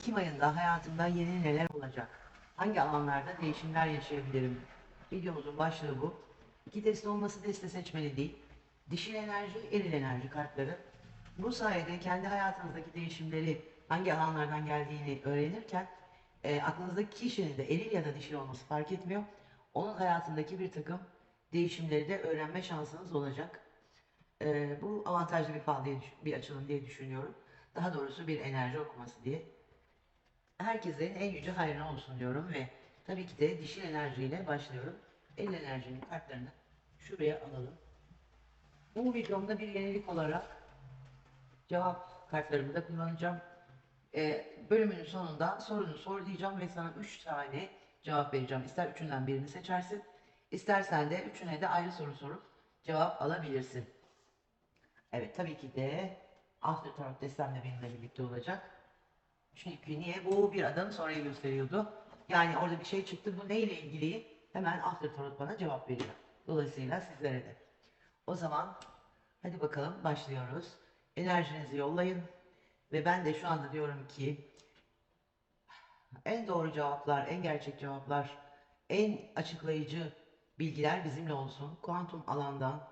Ekim ayında hayatımda yeni neler olacak? Hangi alanlarda değişimler yaşayabilirim? Videomuzun başlığı bu. İki test olması testi seçmeli değil. Dişil enerji, eril enerji kartları. Bu sayede kendi hayatınızdaki değişimleri hangi alanlardan geldiğini öğrenirken e, aklınızdaki kişinin de eril ya da dişil olması fark etmiyor. Onun hayatındaki bir takım değişimleri de öğrenme şansınız olacak. E, bu avantajlı bir fal diye, bir açılım diye düşünüyorum. Daha doğrusu bir enerji okuması diye herkesin en yüce hayrına olsun diyorum ve tabii ki de dişil enerjiyle başlıyorum. El enerjinin kartlarını şuraya alalım. Bu videomda bir yenilik olarak cevap kartlarımı da kullanacağım. Ee, bölümün sonunda sorunu sor diyeceğim ve sana 3 tane cevap vereceğim. İster üçünden birini seçersin, istersen de üçüne de ayrı soru sorup cevap alabilirsin. Evet tabii ki de After Tarot destem de benimle birlikte olacak. Çünkü niye? Bu bir adım sonrayı gösteriyordu. Yani orada bir şey çıktı. Bu neyle ilgili? Hemen After Tarot bana cevap veriyor. Dolayısıyla sizlere de. O zaman hadi bakalım başlıyoruz. Enerjinizi yollayın. Ve ben de şu anda diyorum ki en doğru cevaplar, en gerçek cevaplar, en açıklayıcı bilgiler bizimle olsun. Kuantum alandan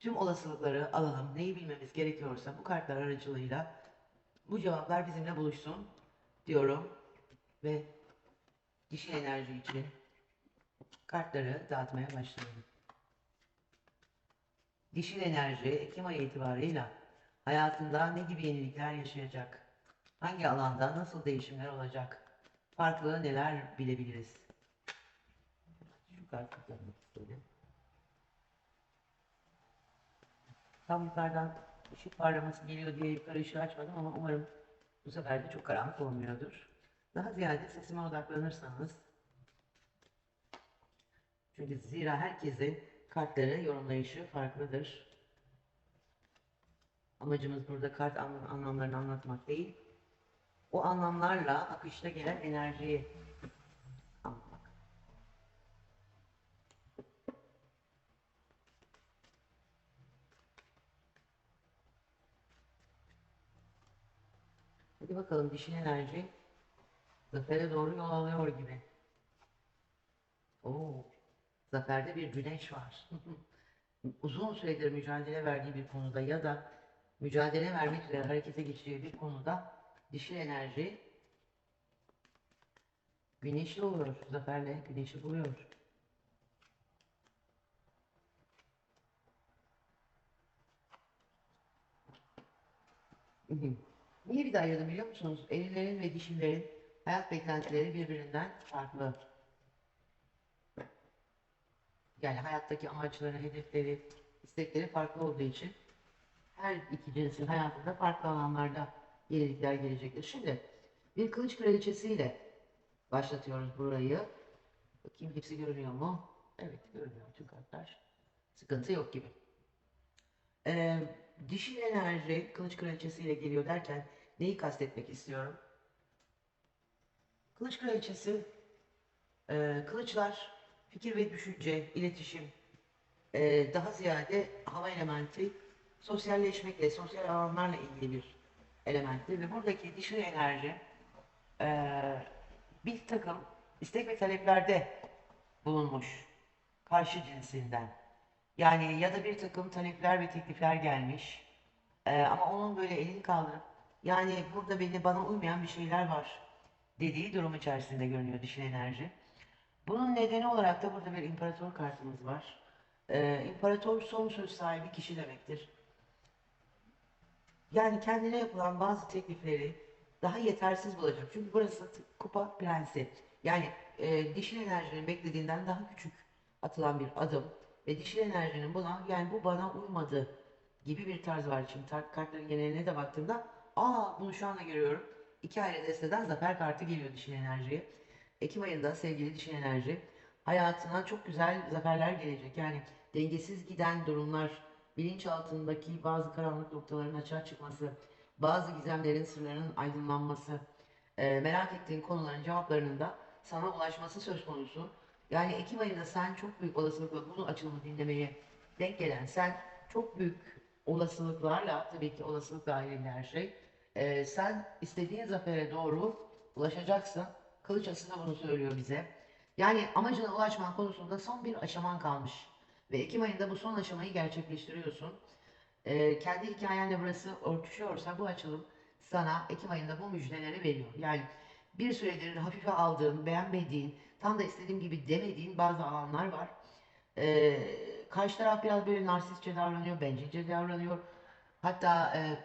tüm olasılıkları alalım. Neyi bilmemiz gerekiyorsa bu kartlar aracılığıyla bu cevaplar bizimle buluşsun diyorum ve dişil enerji için kartları dağıtmaya başlıyorum. Dişil enerji Ekim ayı itibarıyla hayatında ne gibi yenilikler yaşayacak? Hangi alanda nasıl değişimler olacak? Farklı neler bilebiliriz? Şu kartı kullanmak istedim. Tam yukarıdan ışık parlaması geliyor diye yukarı ışığı açmadım ama umarım bu sefer de çok karanlık olmuyordur. Daha ziyade sesime odaklanırsanız çünkü zira herkesin kartları yorumlayışı farklıdır. Amacımız burada kart anlam- anlamlarını anlatmak değil. O anlamlarla akışta gelen enerjiyi anlatmak. Hadi bakalım dişil enerji zafere doğru yol alıyor gibi. Oo, zaferde bir güneş var. Uzun süredir mücadele verdiği bir konuda ya da mücadele vermek üzere harekete geçtiği bir konuda dişil enerji güneşli oluyor. Zaferle güneşi buluyor. Niye bir de ayırdım biliyor musunuz? Erilerin ve dişillerin hayat beklentileri birbirinden farklı. Yani hayattaki amaçları, hedefleri, istekleri farklı olduğu için her iki cinsin hayatında farklı alanlarda yenilikler gelecektir. Şimdi bir kılıç kraliçesiyle başlatıyoruz burayı. Bakayım hepsi görünüyor mu? Evet görünüyor tüm kartlar. Sıkıntı yok gibi. Ee, dişil enerji kılıç kraliçesiyle geliyor derken neyi kastetmek istiyorum? Kılıç kraliçesi e, kılıçlar, fikir ve düşünce, iletişim, e, daha ziyade hava elementi sosyalleşmekle, sosyal alanlarla ilgili bir elementtir ve buradaki dişil enerji e, bir takım istek ve taleplerde bulunmuş karşı cinsinden. Yani ya da bir takım talepler ve teklifler gelmiş e, ama onun böyle elini kaldırıp yani burada beni bana uymayan bir şeyler var dediği durum içerisinde görünüyor dişil enerji. Bunun nedeni olarak da burada bir imparator kartımız var. Ee, imparator son söz sahibi kişi demektir. Yani kendine yapılan bazı teklifleri daha yetersiz bulacak. Çünkü burası kupa prensi. Yani e, dişil enerjinin beklediğinden daha küçük atılan bir adım. Ve dişil enerjinin buna yani bu bana uymadı gibi bir tarz var. Şimdi kartların geneline de baktığımda aa bunu şu anda görüyorum. İki ayrı desteden zafer kartı geliyor dişil enerjiye. Ekim ayında sevgili dişil enerji hayatına çok güzel zaferler gelecek. Yani dengesiz giden durumlar, bilinçaltındaki bazı karanlık noktaların açığa çıkması, bazı gizemlerin sırlarının aydınlanması, e, merak ettiğin konuların cevaplarının da sana ulaşması söz konusu. Yani Ekim ayında sen çok büyük olasılıkla bunu açılımı dinlemeye denk gelen sen çok büyük olasılıklarla tabii ki olasılık dahilinde her şey Ee, sen istediğin zafere doğru ulaşacaksın. Kılıç Ası da bunu söylüyor bize. Yani amacına ulaşman konusunda son bir aşaman kalmış. Ve Ekim ayında bu son aşamayı gerçekleştiriyorsun. Ee, kendi hikayenle burası örtüşüyorsa bu açılım sana Ekim ayında bu müjdeleri veriyor. Yani bir süredir hafife aldığın, beğenmediğin, tam da istediğim gibi demediğin bazı alanlar var. Ee, karşı taraf biraz böyle narsistçe davranıyor, bencilce davranıyor. Hatta e,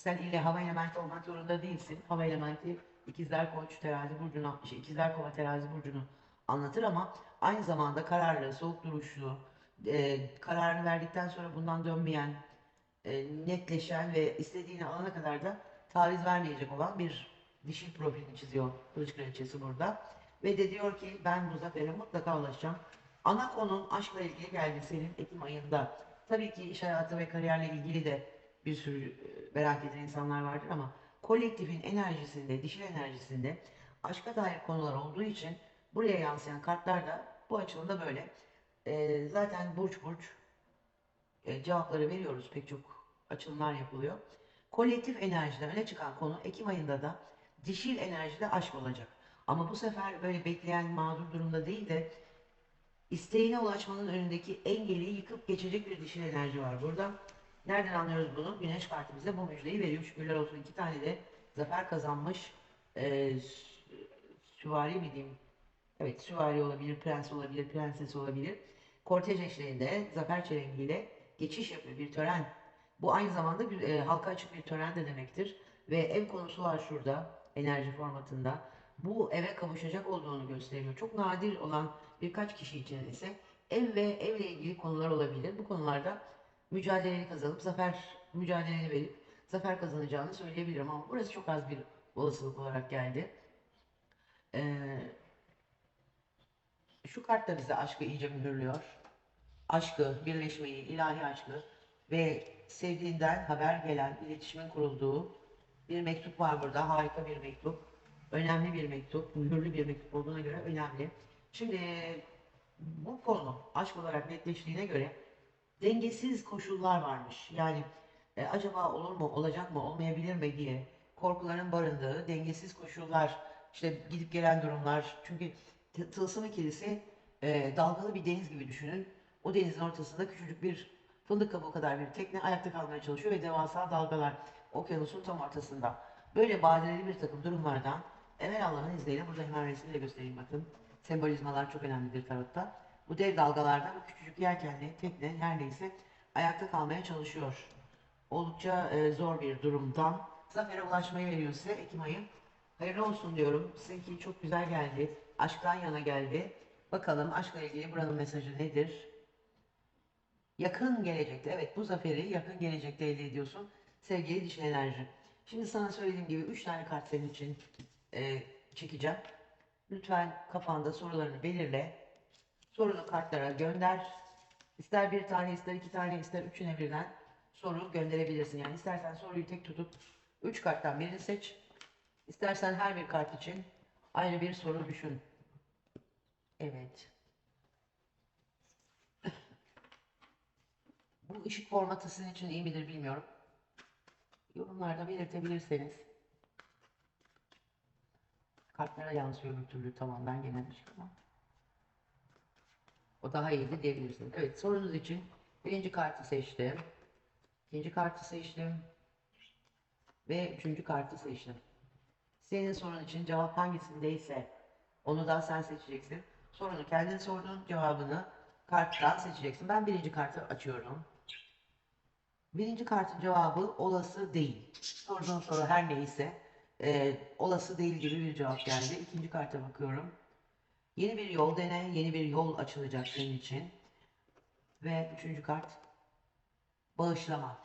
sen ille hava elementi olmak zorunda değilsin. Hava elementi ikizler koç terazi burcunu, şey, ikizler kova terazi burcunu anlatır ama aynı zamanda kararlı, soğuk duruşlu, e, kararını verdikten sonra bundan dönmeyen, e, netleşen ve istediğini alana kadar da taviz vermeyecek olan bir dişil profilini çiziyor Kılıç Kraliçesi burada. Ve de diyor ki ben bu zafere mutlaka ulaşacağım. Ana konun aşkla ilgili geldi senin Ekim ayında. Tabii ki iş hayatı ve kariyerle ilgili de bir sürü e, merak eden insanlar vardır ama kolektifin enerjisinde, dişil enerjisinde aşka dair konular olduğu için buraya yansıyan kartlar da bu açılımda böyle. E, zaten burç burç e, cevapları veriyoruz. Pek çok açılımlar yapılıyor. Kolektif enerjide öne çıkan konu Ekim ayında da dişil enerjide aşk olacak. Ama bu sefer böyle bekleyen mağdur durumda değil de isteğine ulaşmanın önündeki engeli yıkıp geçecek bir dişil enerji var burada. Nereden anlıyoruz bunu? Güneş kartı bize bu müjdeyi veriyor. Şükürler olsun iki tane de zafer kazanmış e, sü- süvari mi diyeyim? Evet süvari olabilir, prens olabilir, prenses olabilir. Kortej eşliğinde zafer çelengiyle geçiş yapıyor bir tören. Bu aynı zamanda e, halka açık bir tören de demektir. Ve ev konusu var şurada enerji formatında. Bu eve kavuşacak olduğunu gösteriyor. Çok nadir olan birkaç kişi için ise ev ve evle ilgili konular olabilir. Bu konularda mücadeleni kazanıp zafer mücadeleni verip zafer kazanacağını söyleyebilirim ama burası çok az bir olasılık olarak geldi. Ee, şu kart da bize aşkı iyice mühürlüyor. Aşkı, birleşmeyi, ilahi aşkı ve sevdiğinden haber gelen, iletişimin kurulduğu bir mektup var burada. Harika bir mektup. Önemli bir mektup. Mühürlü bir mektup olduğuna göre önemli. Şimdi bu konu aşk olarak netleştiğine göre dengesiz koşullar varmış. Yani e, acaba olur mu, olacak mı, olmayabilir mi diye korkuların barındığı dengesiz koşullar, işte gidip gelen durumlar. Çünkü tılsım ikilisi e, dalgalı bir deniz gibi düşünün. O denizin ortasında küçücük bir fındık kabuğu kadar bir tekne ayakta kalmaya çalışıyor ve devasa dalgalar okyanusun tam ortasında. Böyle badireli bir takım durumlardan evvel Allah'ın izniyle burada hemen resmi de göstereyim bakın. Sembolizmalar çok önemlidir tarotta. Bu dev dalgalardan bu küçücük yelkenli tekne her neyse ayakta kalmaya çalışıyor. Oldukça e, zor bir durumdan zafere ulaşmayı veriyor size Ekim ayı. Hayırlı olsun diyorum. Sizinki çok güzel geldi. Aşktan yana geldi. Bakalım aşkla ilgili buranın mesajı nedir? Yakın gelecekte, evet bu zaferi yakın gelecekte elde ediyorsun. Sevgili dişil enerji. Şimdi sana söylediğim gibi 3 tane kart senin için e, çekeceğim. Lütfen kafanda sorularını belirle. Sorunu kartlara gönder. İster bir tane, ister iki tane, ister üçüne birden soru gönderebilirsin. Yani istersen soruyu tek tutup üç karttan birini seç. İstersen her bir kart için ayrı bir soru düşün. Evet. Bu ışık formatı sizin için iyi midir bilmiyorum. Yorumlarda belirtebilirseniz. Kartlara yansıyor bir türlü tamam ben gene ışık ama. O daha iyiydi diyebilirsiniz. Evet sorunuz için birinci kartı seçtim. ikinci kartı seçtim. Ve üçüncü kartı seçtim. Senin sorun için cevap hangisindeyse onu da sen seçeceksin. Sorunu kendin sordun, cevabını karttan seçeceksin. Ben birinci kartı açıyorum. Birinci kartın cevabı olası değil. Sorduğun soru her neyse e, olası değil gibi bir cevap geldi. İkinci karta bakıyorum. Yeni bir yol dene, yeni bir yol açılacak senin için. Ve üçüncü kart bağışlama.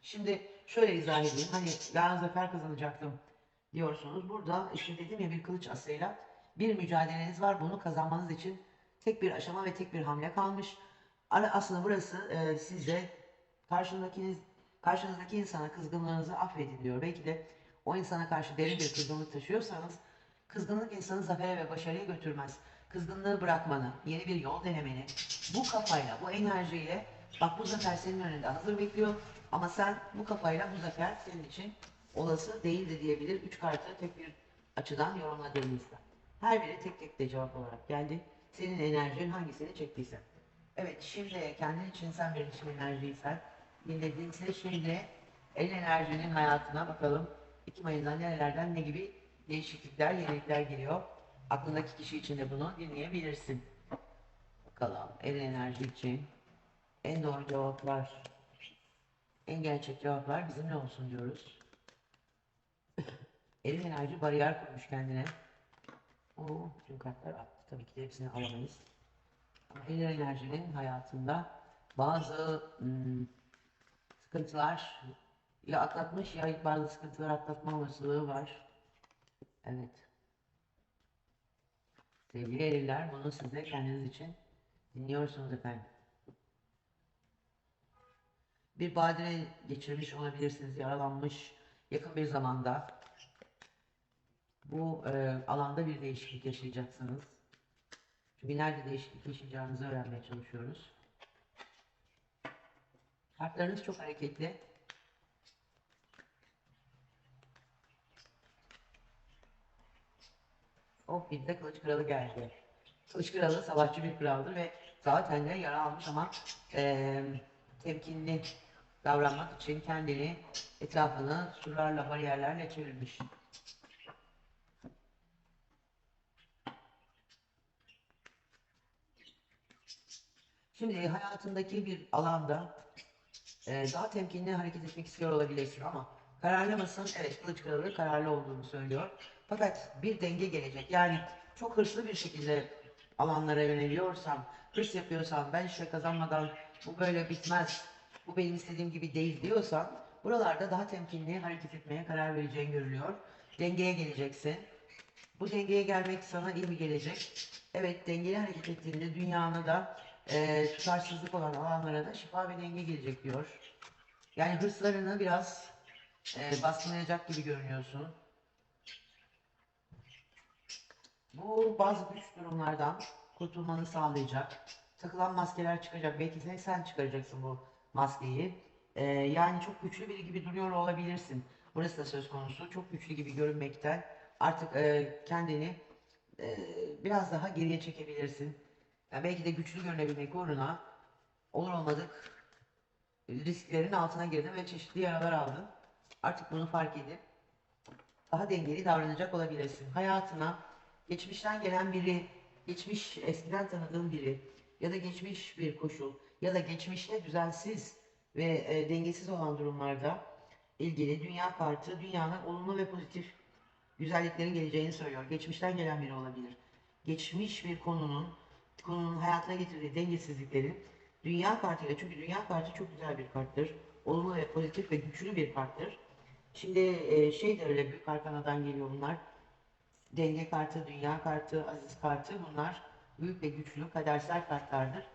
Şimdi şöyle izah edeyim. Hani yarın zafer kazanacaktım diyorsunuz. Burada işte dedim ya bir kılıç asıyla bir mücadeleniz var. Bunu kazanmanız için tek bir aşama ve tek bir hamle kalmış. Aslında burası e, size karşındakiniz karşınızdaki insana kızgınlığınızı affedin diyor. Belki de o insana karşı derin bir kızgınlık taşıyorsanız kızgınlık insanı zafere ve başarıya götürmez. Kızgınlığı bırakmanı, yeni bir yol denemeni, bu kafayla, bu enerjiyle bak bu zafer senin önünde hazır bekliyor. Ama sen bu kafayla bu zafer senin için olası değildi diyebilir. Üç kartı tek bir açıdan yorumladığımızda. Her biri tek tek de cevap olarak geldi. Senin enerjin hangisini çektiyse. Evet şimdi kendin için sen bir dişil enerjiysen dinlediğinse şimdi el enerjinin hayatına bakalım. Ekim ayında nerelerden ne gibi değişiklikler, yenilikler geliyor. Aklındaki kişi için de bunu dinleyebilirsin. Bakalım el enerji için en doğru cevaplar, en gerçek cevaplar bizimle olsun diyoruz. Elin enerji bariyer kurmuş kendine. Oo, bütün kartlar attı. Tabii ki de hepsini alamayız. Ama el enerjinin hayatında bazı hmm, sıkıntılar ya atlatmış ya bazı sıkıntılar atlatma var. Evet. Sevgili eriller bunu siz de kendiniz için dinliyorsunuz efendim. Bir badire geçirmiş olabilirsiniz, yaralanmış yakın bir zamanda. Bu e, alanda bir değişiklik yaşayacaksınız. Çünkü nerede değişiklik yaşayacağınızı öğrenmeye çalışıyoruz. Kartlarınız çok hareketli. Oh bir de Kılıç Kralı geldi. Kılıç Kralı savaşçı bir kraldır ve zaten de yara almış ama eee temkinli davranmak için kendini etrafını surlarla bariyerlerle çevirmiş. Şimdi hayatındaki bir alanda e, daha temkinli hareket etmek istiyor olabilirsin ama kararlı mısın? Evet, Kılıç Kralı kararlı olduğunu söylüyor. Fakat bir denge gelecek. Yani çok hırslı bir şekilde alanlara yöneliyorsam, hırs yapıyorsam, ben işte kazanmadan bu böyle bitmez, bu benim istediğim gibi değil diyorsan, buralarda daha temkinli hareket etmeye karar vereceğin görülüyor. Dengeye geleceksin. Bu dengeye gelmek sana iyi mi gelecek? Evet, dengeli hareket ettiğinde dünyana da e, tutarsızlık olan alanlara da şifa ve denge gelecek diyor. Yani hırslarını biraz e, baskılayacak gibi görünüyorsun. Bu bazı güç durumlardan kurtulmanı sağlayacak. Takılan maskeler çıkacak. Belki sen, sen çıkaracaksın bu maskeyi. E, yani çok güçlü biri gibi duruyor olabilirsin. Burası da söz konusu. Çok güçlü gibi görünmekten artık e, kendini e, biraz daha geriye çekebilirsin. Yani belki de güçlü görünebilmek uğruna olur olmadık risklerin altına girdin ve çeşitli yaralar aldın. Artık bunu fark edip daha dengeli davranacak olabilirsin. Hayatına geçmişten gelen biri, geçmiş eskiden tanıdığın biri ya da geçmiş bir koşul ya da geçmişte düzensiz ve e, dengesiz olan durumlarda ilgili dünya kartı dünyanın olumlu ve pozitif güzelliklerin geleceğini söylüyor. Geçmişten gelen biri olabilir. Geçmiş bir konunun konunun hayatına getirdiği dengesizliklerin dünya kartıyla çünkü dünya kartı çok güzel bir karttır. Olumlu ve pozitif ve güçlü bir karttır. Şimdi e, şey de öyle büyük arkanadan geliyor bunlar. Denge kartı, dünya kartı, aziz kartı bunlar büyük ve güçlü kadersel kartlardır.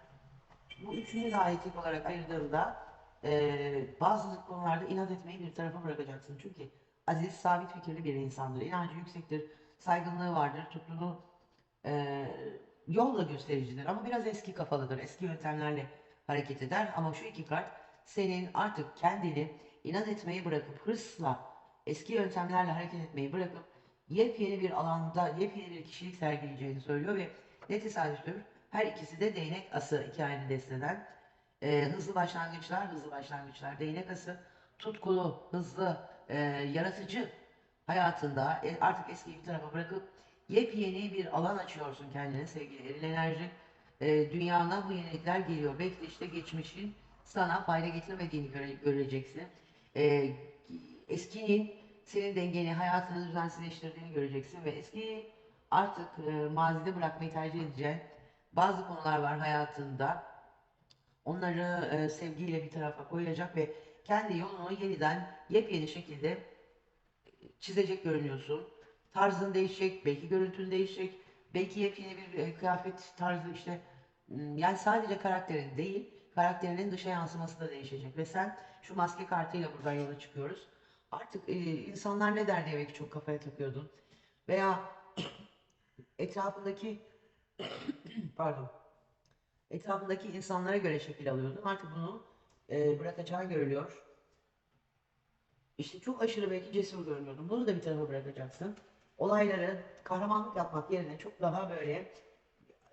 Bu üçünü de aitlik olarak ayırdığında e, bazı konularda inat etmeyi bir tarafa bırakacaksın. Çünkü Aziz sabit fikirli bir insandır. İnancı yüksektir, saygınlığı vardır, tuttuğunu e, yolla göstericidir ama biraz eski kafalıdır. Eski yöntemlerle hareket eder ama şu iki kart senin artık kendini inat etmeyi bırakıp hırsla eski yöntemlerle hareket etmeyi bırakıp yepyeni bir alanda yepyeni bir kişilik sergileyeceğini söylüyor ve ne tesadüftür her ikisi de değnek ası iki aynı desteden. Ee, hızlı başlangıçlar, hızlı başlangıçlar, değnek ası, tutkulu, hızlı, e, yaratıcı hayatında e, artık eskiyi bir tarafa bırakıp yepyeni bir alan açıyorsun kendine sevgili eril enerji. E, dünyana bu yenilikler geliyor. Belki de işte geçmişin sana fayda getirmediğini göre, göreceksin. E, eskinin senin dengeni, hayatını düzensizleştirdiğini göreceksin ve eski artık e, mazide bırakmayı tercih edeceğin bazı konular var hayatında. Onları e, sevgiyle bir tarafa koyacak ve kendi yolunu yeniden yepyeni şekilde çizecek görünüyorsun. Tarzın değişecek, belki görüntün değişecek, belki yepyeni bir e, kıyafet tarzı işte yani sadece karakterin değil, karakterinin dışa yansıması da değişecek ve sen şu maske kartıyla buradan yola çıkıyoruz. Artık e, insanlar ne der diye belki çok kafaya takıyordun. Veya etrafındaki pardon etrafındaki insanlara göre şekil alıyordun. Artık bunu e, bırakacağın görülüyor. İşte çok aşırı belki cesur görünüyordun. Bunu da bir tarafa bırakacaksın. Olayları kahramanlık yapmak yerine çok daha böyle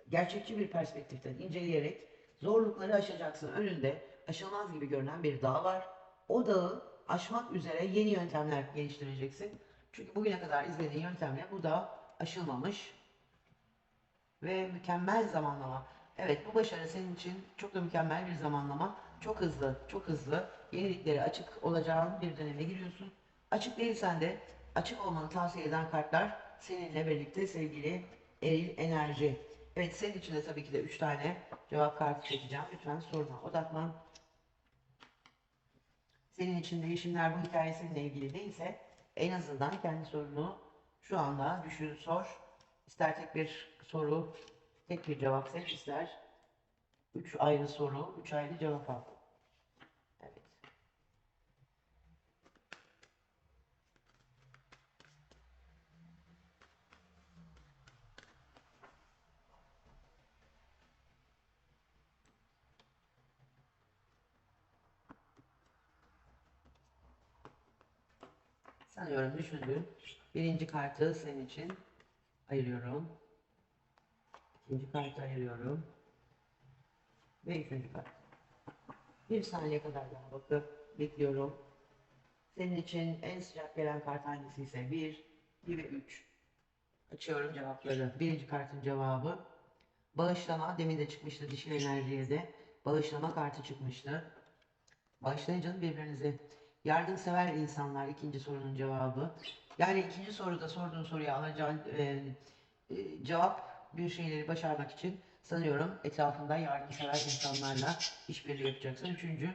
gerçekçi bir perspektiften inceleyerek zorlukları aşacaksın. Önünde aşılmaz gibi görünen bir dağ var. O dağı aşmak üzere yeni yöntemler geliştireceksin. Çünkü bugüne kadar izlediğin yöntemle bu dağ aşılmamış ve mükemmel zamanlama. Evet bu başarı senin için çok da mükemmel bir zamanlama. Çok hızlı, çok hızlı yeniliklere açık olacağın bir döneme giriyorsun. Açık değilsen de açık olmanı tavsiye eden kartlar seninle birlikte sevgili eril enerji. Evet senin için de tabii ki de 3 tane cevap kartı çekeceğim. Lütfen soruna odaklan. Senin için değişimler bu hikaye seninle ilgili değilse en azından kendi sorunu şu anda düşün sor. İster tek bir soru, tek bir cevap seç ister. Üç ayrı soru, üç ayrı cevap al. Evet. Sanıyorum düşündüğün birinci kartı senin için ayırıyorum. İkinci kartı ayırıyorum. Ve üçüncü kart. Bir saniye kadar daha bakıp bekliyorum. Senin için en sıcak gelen kart hangisi ise 1, 2 ve 3. Açıyorum cevapları. Birinci kartın cevabı bağışlama. Demin de çıkmıştı dişil enerjiye de. Bağışlama kartı çıkmıştı. Bağışlayın canım birbirinize. Yardımsever insanlar ikinci sorunun cevabı. Yani ikinci soruda sorduğun soruya alacağın e, e, cevap bir şeyleri başarmak için sanıyorum etrafında yardımsever insanlarla işbirliği yapacaksın. Üçüncü,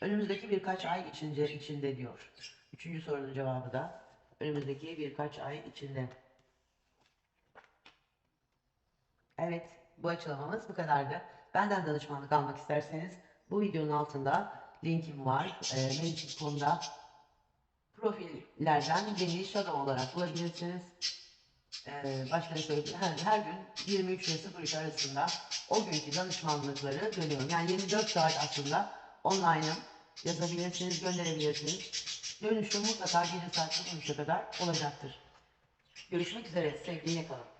önümüzdeki birkaç ay içinde, içinde diyor. Üçüncü sorunun cevabı da önümüzdeki birkaç ay içinde. Evet, bu açıklamamız bu kadardı. Benden danışmanlık almak isterseniz bu videonun altında linkim var. E, Mail.com'da profillerden beni Shadow olarak bulabilirsiniz. Ee, başka söyleyeyim? Her, her gün 23 ve 03 arasında o günkü danışmanlıkları dönüyorum. Yani 24 saat aslında online'ım. Yazabilirsiniz, gönderebilirsiniz. Dönüşüm mutlaka 1 saat 03'e kadar olacaktır. Görüşmek üzere. Sevgiyle kalın.